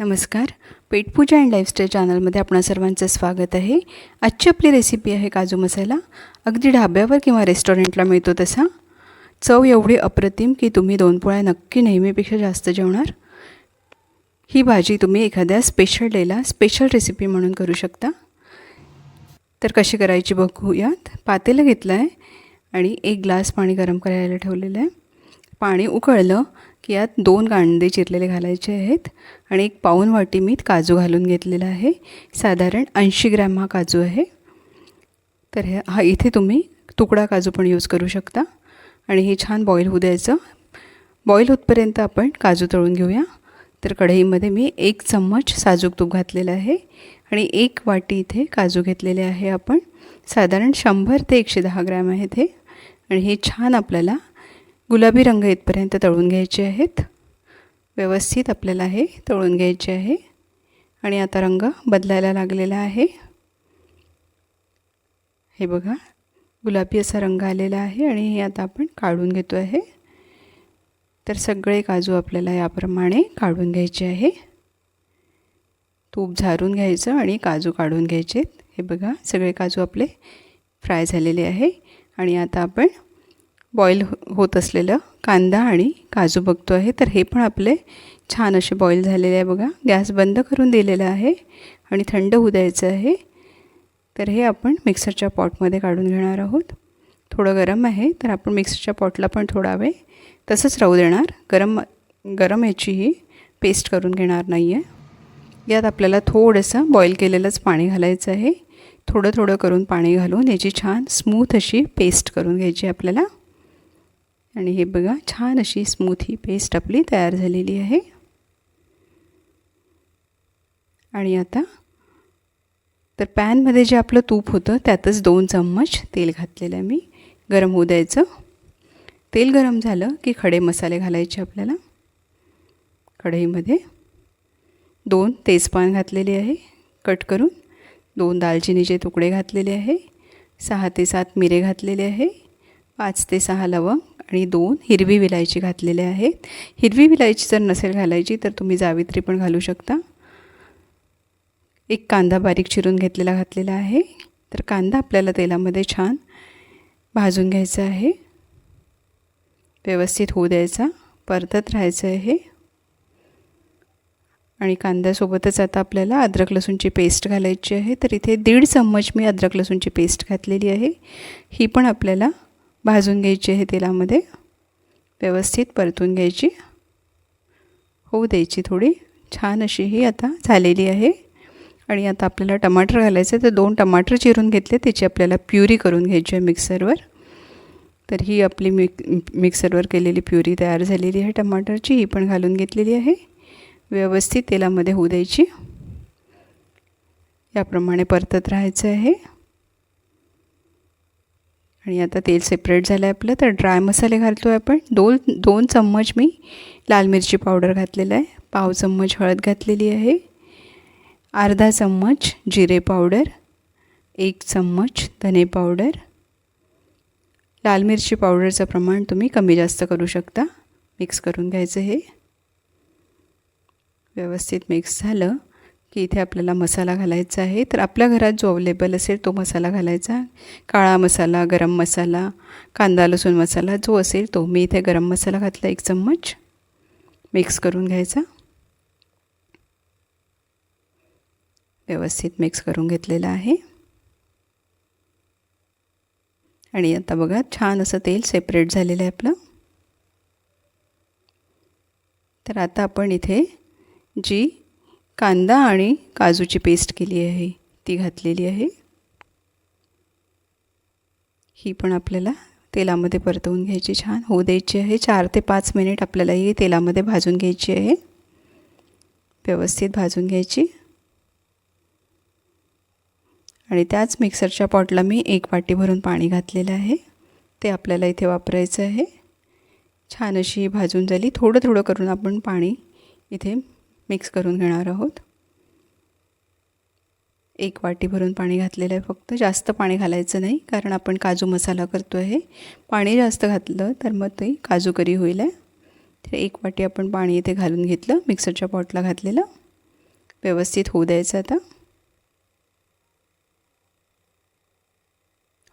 नमस्कार. पेटपूजा and lifestyle चॅनलमध्ये आपणा सर्वांचं स्वागत आहे. आजची आपली रेसिपी आहे काजू मसाला. अगदी ढाब्यावर किंवा रेस्टॉरंटला मिळतो तसा. चव एवढी अप्रतिम की तुम्ही दोन पोळ्या नक्की नेहमीपेक्षा जास्त जेवणार. ही भाजी तुम्ही एखाद्या स्पेशल डेला स्पेशल रेसिपी म्हणून करू शकता. तर कशी करायची बघूयात. पातेलं घेतलं आहे आणि एक ग्लास पाणी गरम करायला ठेवलेलं आहे. पाणी उकळलं की यात दोन कांदे चिरलेले घालायचे आहेत आणि एक पाऊन वाटी मीठ काजू घालून घेतलेला आहे. साधारण ऐंशी ग्रॅम हा काजू आहे. तर हे हा इथे तुम्ही तुकडा काजू पण यूज करू शकता. आणि हे छान बॉईल होऊ द्यायचं. बॉईल होतपर्यंत आपण काजू तळून घेऊया. तर कढईमध्ये मी एक चम्मच साजूक तूप घातलेलं आहे. आणि एक वाटी इथे काजू घेतलेले आहे आपण. साधारण शंभर ते एकशे दहा ग्रॅम आहेत हे. आणि हे छान आपल्याला गुलाबी रंग येतपर्यंत तळून घ्यायचे आहेत. व्यवस्थित आपल्याला हे तळून घ्यायचे आहे. आणि आता रंग बदलायला लागलेला आहे. हे बघा गुलाबी असा रंग आलेला आहे आणि हे आता आपण काढून घेतो आहे. तर सगळे काजू आपल्याला याप्रमाणे काढून घ्यायचे आहे. तूप झारून घ्यायचं आणि काजू काढून घ्यायचे हे बघा सगळे काजू आपले फ्राय झालेले आहे. आणि आता आपण बॉईल हो-, होत असलेलं कांदा आणि काजू बघतो आहे. तर हे पण आपले छान असे बॉईल झालेले आहे बघा. गॅस बंद करून दिलेला आहे आणि थंड होऊ द्यायचं आहे. तर हे आपण मिक्सरच्या पॉटमध्ये काढून घेणार आहोत. थोडं गरम आहे तर आपण मिक्सरच्या पॉटला पण थोडा वेळ तसंच राहू देणार. गरम गरम याचीही पेस्ट करून घेणार नाही आहे यात आपल्याला थोडंसं बॉईल केलेलंच पाणी घालायचं आहे. थोडं थोडं करून पाणी घालून याची छान स्मूथ अशी पेस्ट करून घ्यायची आपल्याला. आणि हे बघा छान अशी स्मूथ ही पेस्ट आपली तयार झालेली आहे. आणि आता तर पॅनमध्ये जे आपलं तूप होतं त्यातच दोन चम्मच तेल घातलेलं आहे मी. गरम होऊ द्यायचं. तेल गरम झालं की खडे मसाले घालायचे आपल्याला. कढईमध्ये दोन तेजपान घातलेले आहे कट करून. दोन दालचिनीचे तुकडे घातलेले आहे. सहा ते सात मिरे घातलेले आहे. पाच ते सहा लवंग आणि दोन हिरवी विलायची घातलेले आहेत हिरवी विलायची जर नसेल घालायची तर तुम्ही जावित्री पण घालू शकता. एक कांदा बारीक चिरून घेतलेला घातलेला आहे. तर कांदा आपल्याला तेलामध्ये छान भाजून घ्यायचा आहे. व्यवस्थित होऊ द्यायचा. परतत राहायचं आहे. आणि कांद्यासोबतच आता आपल्याला अद्रक लसूणची पेस्ट घालायची आहे. तर इथे दीड चम्मच मी अद्रक लसूणची पेस्ट घातलेली आहे. ही पण आपल्याला भाजून घ्यायची आहे तेलामध्ये. व्यवस्थित परतून घ्यायची. होऊ द्यायची थोडी. छान अशी ही आता झालेली आहे. आणि आता आपल्याला टमाटर घालायचं आहे तर दोन टमाटर चिरून घेतले. त्याची आपल्याला प्युरी करून घ्यायची आहे मिक्सरवर. तर ही आपली मिक मिक्सरवर केलेली प्युरी तयार झालेली आहे टमाटरची. ही पण घालून घेतलेली आहे. व्यवस्थित तेलामध्ये होऊ द्यायची. याप्रमाणे परतत राहायचं आहे. आणि आता तेल सेपरेट झालं आहे आपलं. तर ड्राय मसाले घालतो आहे आपण. दोन दोन चम्मच मी लाल मिरची पावडर घातलेलं आहे. पाव चम्मच हळद घातलेली आहे. अर्धा चम्मच जिरे पावडर एक चम्मच धने पावडर लाल मिरची पावडरचं प्रमाण तुम्ही कमी जास्त करू शकता. मिक्स करून घ्यायचं हे. व्यवस्थित मिक्स झालं. की इथे आपल्याला मसाला घालायचा आहे. तर आपल्या घरात जो अवेलेबल असेल तो मसाला घालायचा. काळा मसाला गरम मसाला कांदा लसूण मसाला जो असेल तो. मी इथे गरम मसाला घातला एक चम्मच. मिक्स करून घ्यायचा. व्यवस्थित मिक्स करून घेतलेला आहे. आणि आता बघा छान असं तेल सेपरेट झालेलं आहे आपलं. तर आता आपण इथे जी कांदा आणि काजूची पेस्ट केली आहे. ती घातलेली आहे. ही पण आपल्याला तेलामध्ये परतवून घ्यायची छान होऊ द्यायची आहे. चार ते पाच मिनिट आपल्याला ही तेलामध्ये भाजून घ्यायची आहे. व्यवस्थित भाजून घ्यायची. आणि त्याच मिक्सरच्या पॉटला मी एक वाटी भरून पाणी घातलेलं आहे. ते आपल्याला इथे वापरायचं आहे. छान अशी भाजून झाली. थोडं थोडं करून आपण पाणी इथे मिक्स करून घेणार आहोत. एक वाटी भरून पाणी घातलेलं आहे फक्त. जास्त पाणी घालायचं नाही कारण आपण काजू मसाला करतो आहे. पाणी जास्त घातलं तर मग ते काजू करी होईल आहे. तर एक वाटी आपण पाणी इथे घालून घेतलं मिक्सरच्या पॉटला घातलेलं. व्यवस्थित होऊ द्यायचं आता.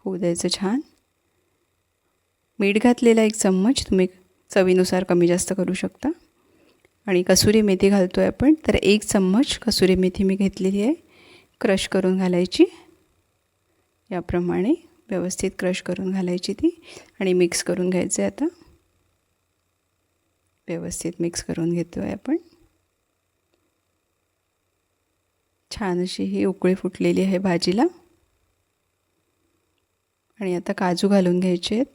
होऊ द्यायचं छान. मीठ घातलेला एक चम्मच तुम्ही चवीनुसार कमी जास्त करू शकता. आणि कसुरी मेथी घालतो आहे आपण. तर एक चम्मच कसुरी मेथी मी घेतलेली आहे. क्रश करून घालायची. याप्रमाणे व्यवस्थित क्रश करून घालायची ती. आणि मिक्स करून घ्यायचं आहे आता. व्यवस्थित मिक्स करून घेतो आहे आपण. छान अशी ही उकळी फुटलेली आहे भाजीला. आणि आता काजू घालून घ्यायचे आहेत.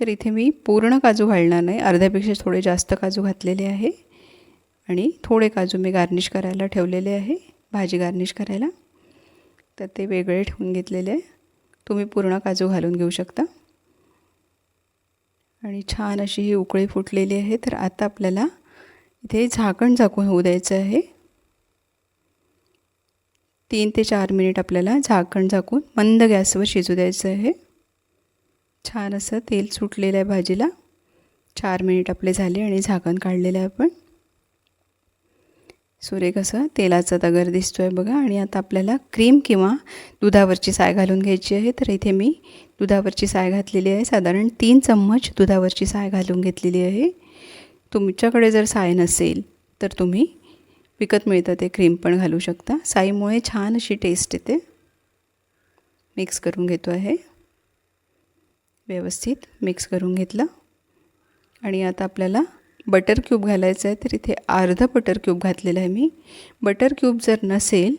तर इथे मी पूर्ण काजू घालणार नाही. अर्ध्यापेक्षा थोडे जास्त काजू घातलेले आहे. आणि थोडे काजू मी गार्निश करायला ठेवलेले आहे. भाजी गार्निश करायला. तर ते वेगळे ठेवून घेतलेले आहे. तुम्ही पूर्ण काजू घालून घेऊ शकता. आणि छान अशी ही उकळी फुटलेली आहे. तर आता आपल्याला इथे झाकण झाकून होऊ द्यायचं आहे. तीन ते चार मिनिट आपल्याला झाकण झाकून मंद गॅसवर शिजू द्यायचं आहे. छान असं तेल सुटलेलं आहे भाजीला. चार मिनिट आपले झाले आणि झाकण काढलेलं आहे आपण. सुरे कसं? तेलाचा तगर दिसतो आहे बघा. आणि आता आपल्याला क्रीम किंवा दुधावरची साय घालून घ्यायची आहे. तर इथे मी दुधावरची साय घातलेली आहे. साधारण तीन चम्मच दुधावरची साय घालून घेतलेली आहे. तुमच्याकडे जर साय नसेल तर तुम्ही विकत मिळतं ते क्रीम पण घालू शकता. साईमुळे छान अशी टेस्ट येते. मिक्स करून घेतो आहे. व्यवस्थित मिक्स करून घेतलं. आणि आता आपल्याला बटर क्यूब घालायचं आहे तर इथे अर्धा बटर क्यूब घातलेला आहे मी. बटर क्यूब जर नसेल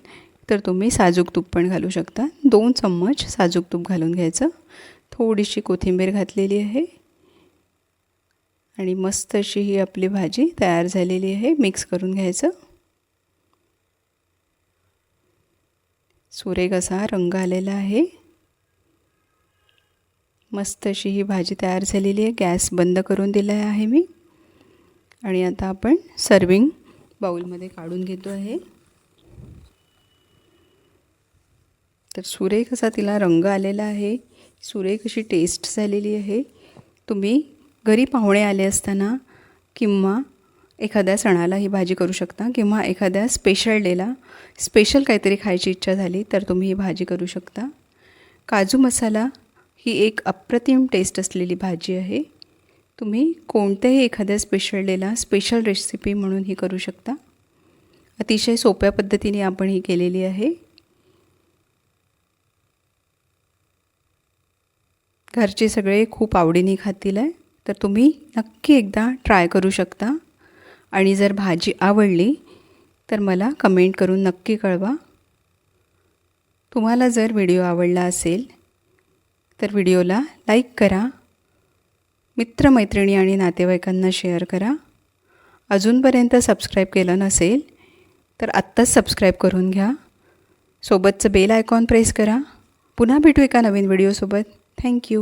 तर तुम्ही साजूक तूप पण घालू शकता. दोन चम्मच साजूक तूप घालून घ्यायचं. थोडीशी कोथिंबीर घातलेली आहे. आणि मस्त अशी ही आपली भाजी तयार झालेली आहे. मिक्स करून घ्यायचं. सुरेख असा रंग आलेला आहे. मस्त अशी ही भाजी तयार झालेली आहे. गॅस बंद करून दिला आहे मी. आणि आता आपण सर्विंग बाऊलमध्ये काढून घेतो आहे. तर सुरेख असा तिला रंग आलेला आहे. सुरेख अशी टेस्ट झालेली आहे. तुम्ही घरी पाहुणे आले असताना किंवा एखाद्या सणाला ही भाजी करू शकता किंवा एखाद्या स्पेशल डेला स्पेशल काहीतरी खायची इच्छा झाली तर तुम्ही ही भाजी करू शकता. काजू मसाला ही एक अप्रतिम टेस्ट असलेली भाजी आहे. तुम्ही कोणत्याही एखाद्या स्पेशल डेला स्पेशल रेसिपी म्हणून ही करू शकता. अतिशय सोप्या पद्धतीने आपण ही केलेली आहे. घरचे सगळे खूप आवडीने खातील आहे तर तुम्ही नक्की एकदा ट्राय करू शकता. आणि जर भाजी आवडली तर मला कमेंट करून नक्की कळवा. तुम्हाला जर व्हिडिओ आवडला असेल तर व्हिडिओला लाईक करा. मित्रमैत्रिणी आणि नातेवाईकांना शेअर करा. अजूनपर्यंत सबस्क्राईब केलं नसेल तर आत्ताच सबस्क्राईब करून घ्या. सोबतचं बेल आयकॉन प्रेस करा. पुन्हा भेटू एका नवीन व्हिडिओसोबत. थँक्यू.